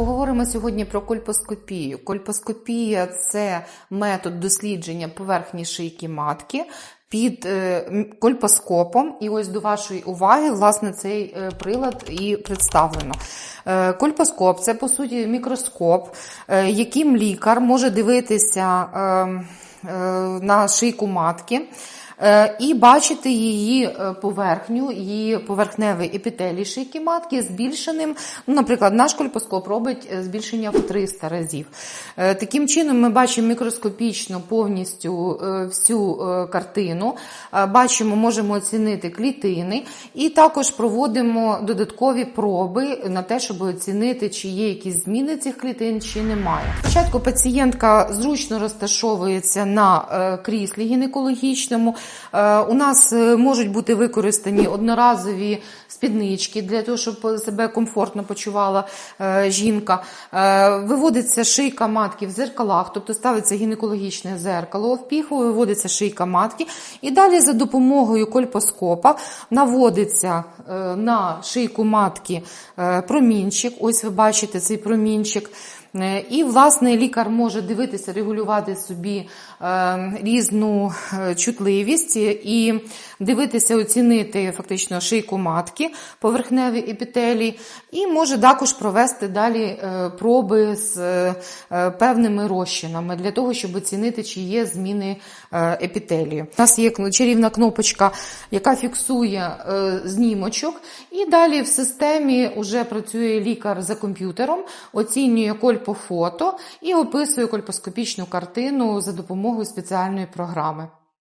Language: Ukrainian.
Поговоримо сьогодні про кольпоскопію. Кольпоскопія це метод дослідження поверхні шийки матки під е, кольпоскопом. І ось до вашої уваги, власне, цей е, прилад і представлено. Е, Кольпоскоп це по суті мікроскоп, яким лікар може дивитися е, е, на шийку матки. Е, І бачити її е, поверхню, її поверхневий епітелій шийки матки збільшеним. Ну, наприклад, наш кольпоскоп робить е, збільшення в 300 разів. Таким чином, ми бачимо мікроскопічно повністю всю картину, бачимо, можемо оцінити клітини, і також проводимо додаткові проби на те, щоб оцінити, чи є якісь зміни цих клітин, чи немає. Спочатку пацієнтка зручно розташовується на кріслі гінекологічному. Е, У нас е, можуть бути використані одноразові спіднички для того, щоб себе комфортно почувала е, жінка. Виводиться шийка матки в зеркалах, тобто ставиться гінекологічне зеркало в піхву, виводиться шийка матки, і далі за допомогою кольпоскопа наводиться на шийку матки промінчик. Ось ви бачите цей промінчик. Е, І, власне, лікар може дивитися, регулювати собі е, різну е, чутливість і дивитися, оцінити фактично шийку матки, поверхневі епітелії, і може також провести далі проби з певними розчинами для того, щоб оцінити, чи є зміни е, епітелію. У нас є чарівна кнопочка, яка фіксує знімочок, і далі в системі вже працює лікар за комп'ютером, оцінює кольпофото і описую кольпоскопічну картину за допомогою спеціальної програми.